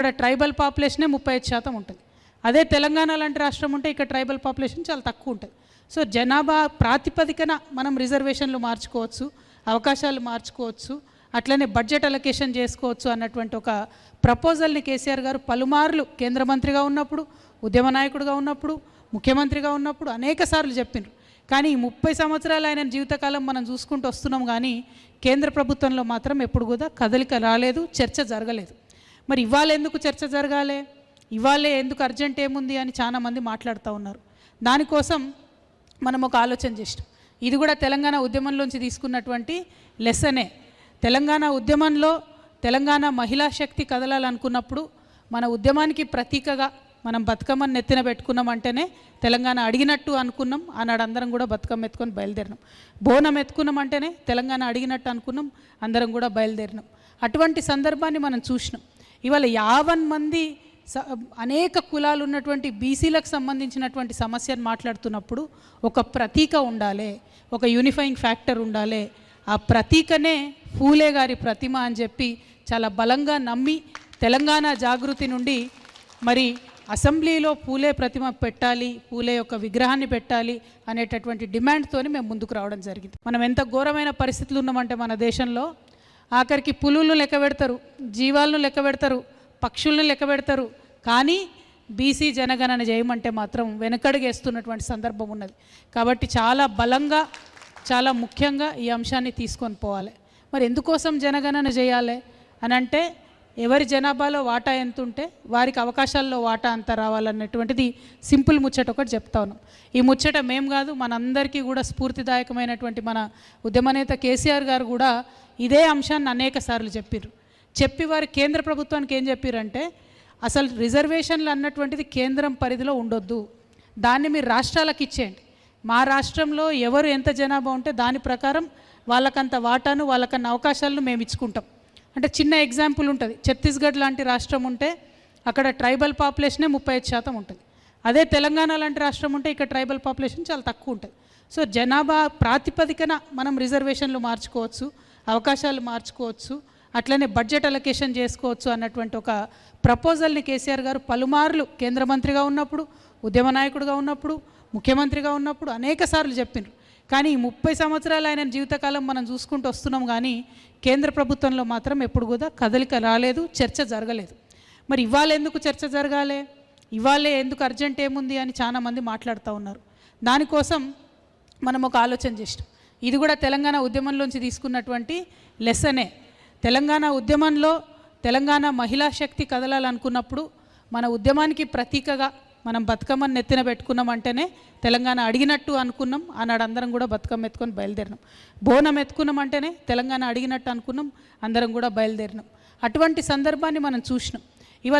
ఇక్కడ ట్రైబల్ పాపులేషనే ముప్పై ఐదు శాతం ఉంటుంది. అదే తెలంగాణ లాంటి రాష్ట్రం ఉంటే ఇక్కడ ట్రైబల్ పాపులేషన్ చాలా తక్కువ ఉంటుంది. సో జనాభా ప్రాతిపదికన మనం రిజర్వేషన్లు మార్చుకోవచ్చు అవకాశాలు మార్చుకోవచ్చు అట్లనే బడ్జెట్ అలొకేషన్ చేసుకోవచ్చు అన్నటువంటి ఒక ప్రపోజల్ని కేసీఆర్ గారు పలుమార్లు కేంద్ర మంత్రిగా ఉన్నప్పుడు ఉద్యమ నాయకుడిగా ఉన్నప్పుడు ముఖ్యమంత్రిగా ఉన్నప్పుడు అనేక సార్లు చెప్పిండ్రు కానీ ఈ ముప్పై సంవత్సరాలు ఆయన జీవితకాలం మనం చూసుకుంటూ వస్తున్నాం కానీ కేంద్ర ప్రభుత్వంలో మాత్రం ఎప్పుడు కూడా కదలిక రాలేదు చర్చ జరగలేదు. మరి ఇవాళ ఎందుకు చర్చ జరగాలి? ఇవాళే ఎందుకు అర్జెంట్ ఏముంది అని చాలామంది మాట్లాడుతూ ఉన్నారు. దానికోసం మనం ఒక ఆలోచన చేసినాం. ఇది కూడా తెలంగాణ ఉద్యమంలోంచి తీసుకున్నటువంటి లెసనే. తెలంగాణ ఉద్యమంలో తెలంగాణ మహిళా శక్తి కదలాలనుకున్నప్పుడు మన ఉద్యమానికి ప్రతీకగా మనం బతుకమ్మను నెత్తిన పెట్టుకున్నామంటేనే తెలంగాణ అడిగినట్టు అనుకున్నాం. ఆనాడు అందరం కూడా బతుకమ్మ ఎత్తుకొని బయలుదేరినాం. బోనం ఎత్తుకున్నాం అంటేనే తెలంగాణ అడిగినట్టు అనుకున్నాం. అందరం కూడా బయలుదేరినాం. అటువంటి సందర్భాన్ని మనం చూసినాం. ఇవాళ యావన్ మంది స- అనేక కులాలు ఉన్నటువంటి బీసీలకు సంబంధించినటువంటి సమస్యను మాట్లాడుతున్నప్పుడు ఒక ప్రతీక ఉండాలి ఒక యూనిఫైయింగ్ ఫ్యాక్టర్ ఉండాలి. ఆ ప్రతీకనే ఫూలే గారి ప్రతిమ అని చెప్పి చాలా బలంగా నమ్మి తెలంగాణ జాగృతి నుండి మరి అసెంబ్లీలో పూలే ప్రతిమ పెట్టాలి పూలే యొక్క విగ్రహాన్ని పెట్టాలి అనేటటువంటి డిమాండ్తో మేము ముందుకు రావడం జరిగింది. మనం ఎంత ఘోరమైన పరిస్థితులు ఉన్నామంటే మన దేశంలో ఆఖరికి పులులను లెక్క పెడతారు జీవాలను లెక్క పెడతారు పక్షులను లెక్క పెడతారు. కానీ బీసీ జనగణన చేయమంటే మాత్రం వెనకడుగేస్తున్నటువంటి సందర్భం ఉన్నది. కాబట్టి చాలా బలంగా చాలా ముఖ్యంగా ఈ అంశాన్ని తీసుకొని పోవాలి. మరి ఎందుకోసం జనగణన చేయాలి అని అంటే ఎవరి జనాభాలో వాటా ఎంత ఉంటే వారికి అవకాశాల్లో వాటా అంత రావాలన్నటువంటిది సింపుల్ ముచ్చట ఒకటి చెప్తా ఉన్నాం. ఈ ముచ్చట మేం కాదు మనందరికీ కూడా స్ఫూర్తిదాయకమైనటువంటి మన ఉద్యమనేత కేసీఆర్ గారు కూడా ఇదే అంశాన్ని అనేక సార్లు చెప్పారు చెప్పి వారు కేంద్ర ప్రభుత్వానికి ఏం చెప్పారంటే అసలు రిజర్వేషన్లు అన్నటువంటిది కేంద్రం పరిధిలో ఉండొద్దు. దాన్ని మీరు రాష్ట్రాలకు ఇచ్చేయండి. మా రాష్ట్రంలో ఎవరు ఎంత జనాభా ఉంటే దాని ప్రకారం వాళ్ళకంత వాటాను వాళ్ళకన్న అవకాశాలను మేము ఇచ్చుకుంటాం. అంటే చిన్న ఎగ్జాంపుల్ ఉంటుంది. ఛత్తీస్గఢ్ లాంటి రాష్ట్రం ఉంటే అక్కడ ట్రైబల్ పాపులేషనే ముప్పై ఐదు శాతం ఉంటుంది. అదే తెలంగాణ లాంటి రాష్ట్రం ఉంటే ఇక్కడ ట్రైబల్ పాపులేషన్ చాలా తక్కువ ఉంటుంది. సో జనాభా ప్రాతిపదికన మనం రిజర్వేషన్లు మార్చుకోవచ్చు అవకాశాలు మార్చుకోవచ్చు అట్లనే బడ్జెట్ అలొకేషన్ చేసుకోవచ్చు అన్నటువంటి ఒక ప్రపోజల్ని కేసీఆర్ గారు పలుమార్లు కేంద్ర మంత్రిగా ఉన్నప్పుడు ఉద్యమ నాయకుడిగా ఉన్నప్పుడు ముఖ్యమంత్రిగా ఉన్నప్పుడు అనేక సార్లు చెప్పిండ్రు కానీ ముప్పై సంవత్సరాలు ఆయన జీవితకాలం మనం చూసుకుంటూ వస్తున్నాం కానీ కేంద్ర ప్రభుత్వంలో మాత్రం ఎప్పుడు కూడా కదలిక రాలేదు చర్చ జరగలేదు. మరి ఇవాళ ఎందుకు చర్చ జరగాలి? ఇవాళే ఎందుకు అర్జెంట్ ఏముంది అని చాలామంది మాట్లాడుతూ ఉన్నారు. దానికోసం మనం ఒక ఆలోచన చేసినాం. ఇది కూడా తెలంగాణ ఉద్యమంలోంచి తీసుకున్నటువంటి లెసనే. తెలంగాణ ఉద్యమంలో తెలంగాణ మహిళా శక్తి కదలాలనుకున్నప్పుడు మన ఉద్యమానికి ప్రతీకగా మనం బతుకమ్మని నెత్తిన పెట్టుకున్నామంటేనే తెలంగాణ అడిగినట్టు అనుకున్నాం. ఆనాడు అందరం కూడా బతుకమ్మ ఎత్తుకొని బయలుదేరినాం. బోనం ఎత్తుకున్నాం అంటేనే తెలంగాణ అడిగినట్టు అనుకున్నాం. అందరం కూడా బయలుదేరినాం. అటువంటి సందర్భాన్ని మనం చూసినాం.